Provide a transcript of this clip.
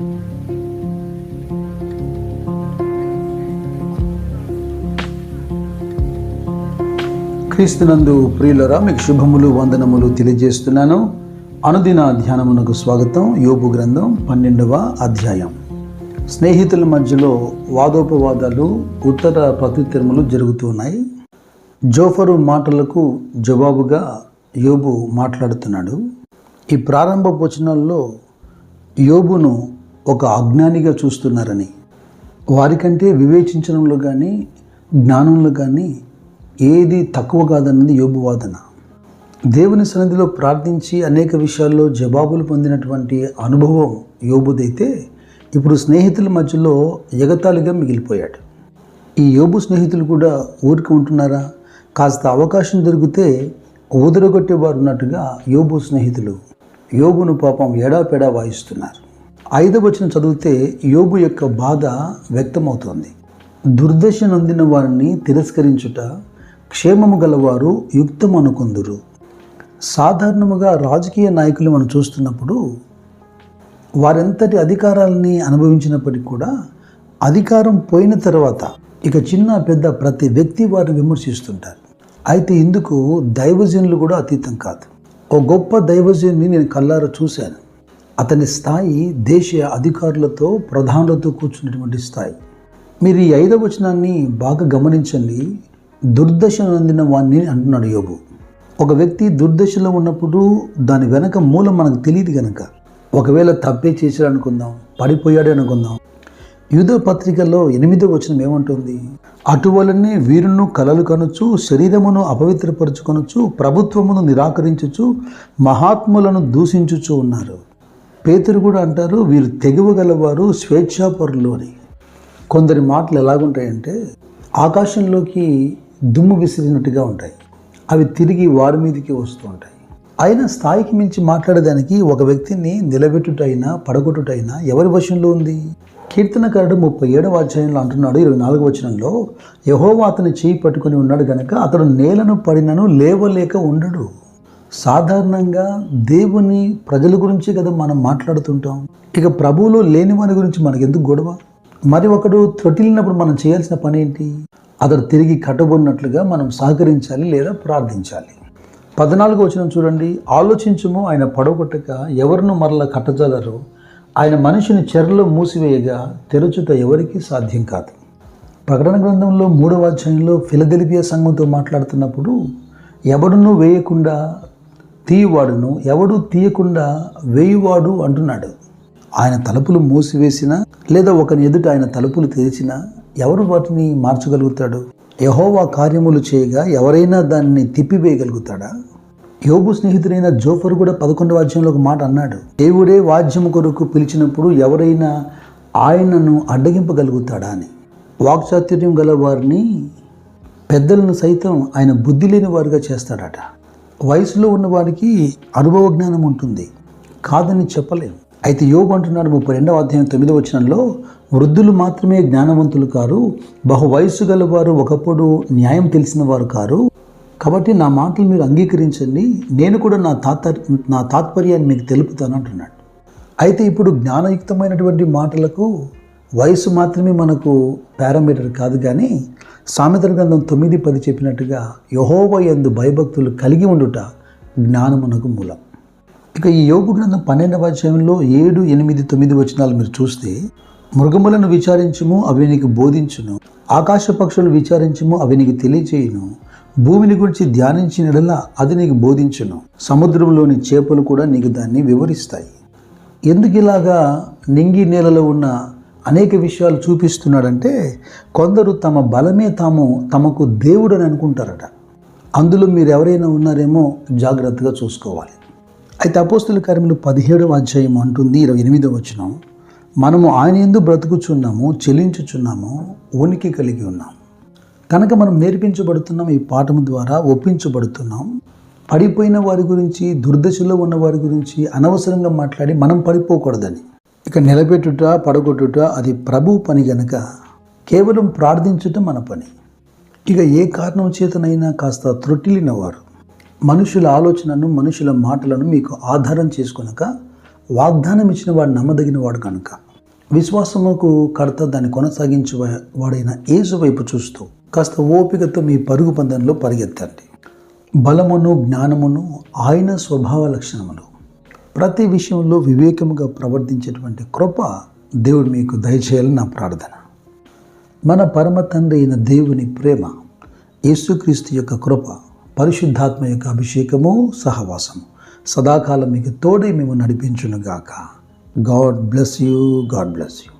క్రీస్తునందు ప్రియులరా మీకు శుభములు వందనములు తెలియజేస్తున్నాను. అనుదిన ధ్యానమునకు స్వాగతం. యోగు గ్రంథం పన్నెండవ అధ్యాయం. స్నేహితుల మధ్యలో వాదోపవాదాలు ఉత్తర ప్రత్యుత్తరములు జరుగుతున్నాయి జోఫరు మాటలకు జవాబుగా యోబు మాట్లాడుతున్నాడు. ఈ ప్రారంభ వచనాల్లో యోబును ఒక అజ్ఞానిగా చూస్తున్నారని వారికంటే వివేచించడంలో కానీ జ్ఞానంలో కానీ ఏది తక్కువ కాదన్నది యోబు వాదన. దేవుని సన్నిధిలో ప్రార్థించి అనేక విషయాల్లో జవాబులు పొందినటువంటి అనుభవం యోబుదైతే ఇప్పుడు స్నేహితుల మధ్యలో ఎగతాళిగా మిగిలిపోయాడు. ఈ యోబు స్నేహితులు కూడా ఊరికి ఉంటున్నారా? కాస్త అవకాశం దొరికితే ఊదరగొట్టేవారు ఉన్నట్టుగా యోబు స్నేహితులు యోబును పాపం ఎడాపెడా వాయిస్తున్నారు. ఐదవ వచనం చదివితే యోబు యొక్క బాధ వ్యక్తమవుతోంది. దుర్దశ నొందిన వారిని తిరస్కరించుట క్షేమము గలవారు యుక్తం అనుకుందురు సాధారణముగా రాజకీయ నాయకులు మనం చూస్తున్నప్పుడు వారెంతటి అధికారాలని అనుభవించినప్పటికీ కూడా అధికారం పోయిన తర్వాత ఇక చిన్న పెద్ద ప్రతి వ్యక్తి వారిని విమర్శిస్తుంటారు. అయితే ఇందుకు దైవజనులు కూడా అతీతం కాదు. ఓ గొప్ప దైవజనుని నేను కల్లారా చూశాను. అతని స్థాయి దేశీయ అధికారులతో ప్రధానులతో కూర్చున్నటువంటి స్థాయి. మీరు ఈ ఐదవ వచనాన్ని బాగా గమనించండి. దుర్దశ నొందిన వాణ్ణి అంటున్నాడు యోబు. ఒక వ్యక్తి దుర్దశలో ఉన్నప్పుడు దాని వెనక మూలం మనకు తెలియదు కనుక ఒకవేళ తప్పే చేశాడు అనుకుందాం పడిపోయాడు అనుకుందాం. యూదో పత్రికలో ఎనిమిదో వచనం ఏమంటుంది? అటువలనే వీరును కలలు కనుచు శరీరమును అపవిత్రపరుచుకొనొచ్చు ప్రభుత్వమును నిరాకరించుచు మహాత్ములను దూషించుచు ఉన్నారు. పేతురు కూడా అంటారు వీరు తెగువగలవారు స్వేచ్ఛాపరులు అని కొందరి మాటలు ఎలాగుంటాయంటే ఆకాశంలోకి దుమ్ము విసిరినట్టుగా ఉంటాయి. అవి తిరిగి వారి మీదకి వస్తూ ఉంటాయి అయినా స్థాయికి మించి మాట్లాడేదానికి ఒక వ్యక్తిని నిలబెట్టుటైనా పడగొట్టుటైనా ఎవరి వశంలో ఉంది? కీర్తనకారుడు ముప్పై ఏడవ అధ్యాయంలో అంటున్నాడు ఇరవై నాలుగు వచనంలో యహోవా అతని చేయి పట్టుకొని ఉన్నాడు గనక అతడు నేలను పడినను లేవలేక ఉండడు. సాధారణంగా దేవుని ప్రజల గురించి కదా మనం మాట్లాడుతుంటాం. ఇక ప్రభువులో లేని వారి గురించి మనకి ఎందుకు గొడవ? మరి ఒకడు త్రొటిల్లినప్పుడు మనం చేయాల్సిన పని ఏంటి? అతడు తిరిగి కట్టబడినట్లుగా మనం సహకరించాలి లేదా ప్రార్థించాలి. పద్నాలుగు వచ్చిన చూడండి. ఆలోచించము ఆయన పడగొట్టక ఎవరిను మరలా కట్టజాలరు? ఆయన మనిషిని చెరలో మూసివేయగా తెరచుట ఎవరికి సాధ్యం కాదు. ప్రకటన గ్రంథంలో మూడవ అధ్యాయంలో ఫిలదెలిపియా సంఘంతో మాట్లాడుతున్నప్పుడు ఎవడును వేయకుండా తీయవాడును ఎవడు తీయకుండా వేయువాడు అంటున్నాడు. ఆయన తలుపులు మూసివేసినా లేదా ఒకని ఎదుట ఆయన తలుపులు తెరిచినా ఎవరు వాటిని మార్చగలుగుతాడు? యహోవా కార్యములు చేయగా ఎవరైనా దాన్ని తిప్పివేయగలుగుతాడా? యోగు స్నేహితుడైన జోఫర్ కూడా పదకొండవ అధ్యాయంలో ఒక మాట అన్నాడు. దేవుడే వాద్యం కొరకు పిలిచినప్పుడు ఎవరైనా ఆయనను అడ్డగింపగలుగుతాడా అని. వాక్చాతుర్యం గల వారిని పెద్దలను సైతం ఆయన బుద్ధి లేని వారుగా చేస్తాడట. వయసులో ఉన్నవారికి అనుభవ జ్ఞానం ఉంటుంది. కాదని చెప్పలేము అయితే యోగు అంటున్నాడు ముప్పై రెండవ అధ్యాయం తొమ్మిదవ వచనంలో వృద్ధులు మాత్రమే జ్ఞానవంతులు కారు బహు వయస్సు గలవారు ఒకప్పుడు న్యాయం తెలిసిన వారు కారు. కాబట్టి నా మాటలు మీరు అంగీకరించండి నేను కూడా నా తాత నా తాత్పర్యాన్ని మీకు తెలుపుతాను అంటున్నాడు. అయితే ఇప్పుడు జ్ఞానయుక్తమైనటువంటి మాటలకు వయసు మాత్రమే మనకు పారామీటర్ కాదు కానీ సామెతల గ్రంథం తొమ్మిది పది చెప్పినట్టుగా యహోవ యందు భయభక్తులు కలిగి ఉండుట జ్ఞానమునకు మూలం. ఇక ఈ యోగు గ్రంథం పన్నెండవ అధ్యాయంలో ఏడు ఎనిమిది తొమ్మిది వచనాలు మీరు చూస్తే మృగములను విచారించుము అవి నీకు బోధించును. ఆకాశ పక్షులను విచారించుము అవి నీకు తెలియచేయును. భూమిని గురించి ధ్యానించినడలా అది నీకు బోధించును. సముద్రంలోని చేపలు కూడా నీకు దాన్ని వివరిస్తాయి. ఎందుకు ఇలాగా నింగి నేలలో ఉన్న అనేక విషయాలు చూపిస్తున్నాడంటే కొందరు తమ బలమే తాము తమకు దేవుడు అని అనుకుంటారట. అందులో మీరు ఎవరైనా ఉన్నారేమో జాగ్రత్తగా చూసుకోవాలి. అయితే అపోస్తుల కార్యములు పదిహేడవ అధ్యాయం అంటుంది ఇరవై ఎనిమిదవ వచనం. మనము ఆయన ఎందు బ్రతుకుచున్నాము చెల్లించుచున్నాము ఉనికి కలిగి ఉన్నాం కనుక మనం నేర్పించబడుతున్నాం ఈ పాఠం ద్వారా ఒప్పించబడుతున్నాం. పడిపోయిన వారి గురించి దుర్దశలో ఉన్న వారి గురించి అనవసరంగా మాట్లాడి మనం పడిపోకూడదని. ఇక నిలబెట్టుట పడగొట్టుట అది ప్రభు పని గనక కేవలం ప్రార్థించుట మన పని. ఇక ఏ కారణం చేతనైనా కాస్త త్రొట్టిలిన వారు మనుషుల ఆలోచనను మనుషుల మాటలను మీకు ఆధారం చేసుకొనక వాగ్దానం ఇచ్చిన వాడు నమ్మదగిన వాడు కనుక విశ్వాసముకు కర్త దాన్ని కొనసాగించే వాడైన ఏసు వైపు చూస్తూ కాస్త ఓపికతో మీ పరుగు పందంలో పరిగెత్తండి. బలమును జ్ఞానమును ఆయన స్వభావ లక్షణములు ప్రతి విషయంలో వివేకముగా ప్రవర్తించేటువంటి కృప దేవుడు మీకు దయచేయాలని నా ప్రార్థన. మన పరమ తండ్రి అయిన దేవుని ప్రేమ యేసుక్రీస్తు యొక్క కృప పరిశుద్ధాత్మ యొక్క అభిషేకము సహవాసము సదాకాలం మీకు తోడే మేము నడిపించునుగాక. God bless you God bless you.